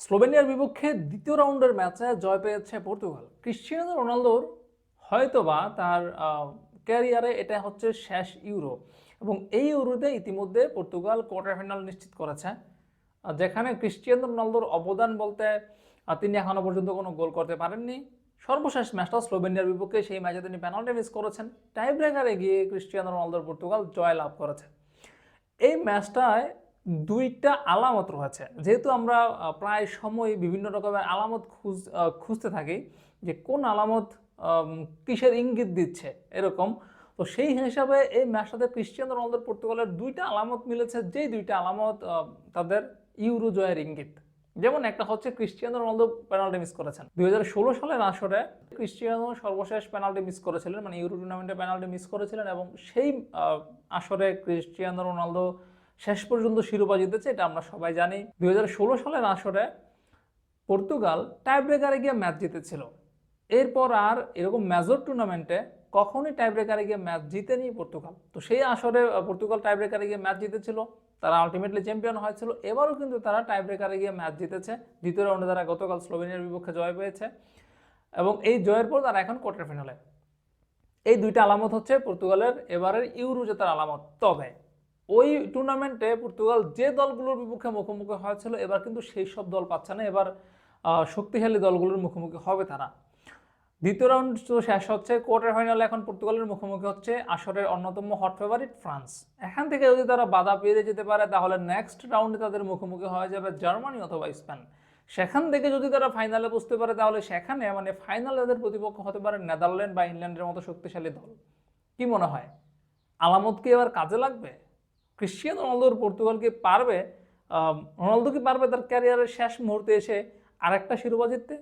স্লোভেনিয়ার বিপক্ষে দ্বিতীয় রাউন্ডের ম্যাচে জয় পেয়েছে পর্তুগাল। ক্রিশ্চিয়ানো রোনালদোর হয়তোবা তার ক্যারিয়ারে এটা হচ্ছে শেষ ইউরো এবং এই ইউরোতে ইতিমধ্যে পর্তুগাল কোয়ার্টার ফাইনাল নিশ্চিত করেছে যেখানে ক্রিশ্চিয়ানো রোনালদোর অবদান বলতে তিনি এখনও পর্যন্ত কোনো গোল করতে পারেননি। সর্বশেষ ম্যাচটা স্লোভেনিয়ার বিপক্ষে সেই ম্যাচে তিনি পেনাল্টি মিস করেছেন। টাই ব্রেকারে গিয়ে ক্রিশ্চিয়ানো রোনালদোর পর্তুগাল জয় লাভ করেছে। এই ম্যাচটায় দুইটা আলামত রয়েছে। যেহেতু আমরা প্রায় সময় বিভিন্ন রকমের আলামত খুঁজ খুঁজতে থাকি যে কোন আলামত কিসের ইঙ্গিত দিচ্ছে এরকম। তো সেই হিসাবে এই ম্যাচটাতে ক্রিশ্চিয়ানো রোনালদোর পর্তুগালের দুইটা আলামত মিলেছে। যেই দুইটা আলামত তাদের ইউরো জয়ের ইঙ্গিত। যেমন একটা হচ্ছে ক্রিশ্চিয়ানো রোনালদো পেনাল্টি মিস করেছেন। দুই হাজার ষোলো সালের আসরে ক্রিশ্চিয়ানো সর্বশেষ পেনাল্টি মিস করেছিলেন মানে ইউরো টুর্নামেন্টে পেনাল্টি মিস করেছিলেন এবং সেই আসরে ক্রিশ্চিয়ানো রোনালদো শেষ পর্যন্ত শিরোপা জিতেছে, এটা আমরা সবাই জানি। দু হাজার ষোলো সালের আসরে পর্তুগাল টাই ব্রেকারে গিয়ে ম্যাচ জিতেছিল। এরপর আর এরকম মেজর টুর্নামেন্টে কখনই টাই ব্রেকারে গিয়ে ম্যাচ জিতেনি পর্তুগাল। তো সেই আসরে পর্তুগাল টাই ব্রেকারে গিয়ে ম্যাচ জিতেছিল, তারা আলটিমেটলি চ্যাম্পিয়ন হয়েছিল। এবারও কিন্তু তারা টাই ব্রেকারে গিয়ে ম্যাচ জিতেছে। দ্বিতীয় রাউন্ডে তারা গতকাল স্লোভেনিয়ার বিপক্ষে জয় পেয়েছে। এবং এই জয়ের পর তারা এখন কোয়ার্টার ফাইনালে এই দুইটা আলামত হচ্ছে পর্তুগালের, এবারের ইউরো জেতার আলামত। তবে ওই টুর্নামেন্টে পর্তুগাল যে দলগুলোর বিপক্ষে মুখোমুখি হয়েছিল, এবার কিন্তু সেই সব দল পাচ্ছে না। এবার শক্তিশালী দলগুলোর মুখোমুখি হবে তারা। দ্বিতীয় রাউন্ড তো শেষ হচ্ছে। কোয়ার্টার ফাইনালে এখন পর্তুগালের মুখোমুখি হচ্ছে আসরের অন্যতম হট ফেভারিট ফ্রান্স এখান থেকে যদি তারা বাধা পেয়ে যেতে পারে, তাহলে নেক্সট রাউন্ডে তাদের মুখোমুখি হয়ে যাবে জার্মানি অথবা স্পেন সেখান থেকে যদি তারা ফাইনালে বুঝতে পারে, তাহলে সেখানে মানে ফাইনালে তাদের প্রতিপক্ষ হতে পারে নেদারল্যান্ড বা ইংল্যান্ডের মতো শক্তিশালী দল। কি মনে হয়? আলামত কি এবার কাজে লাগবে? ক্রিশ্চিয়ানো রোনালদোর পর্তুগালকে পারবে? রোনালদো কি পারবে তার ক্যারিয়ারের শেষ মুহূর্তে এসে আরেকটা শিরোপা জিততে?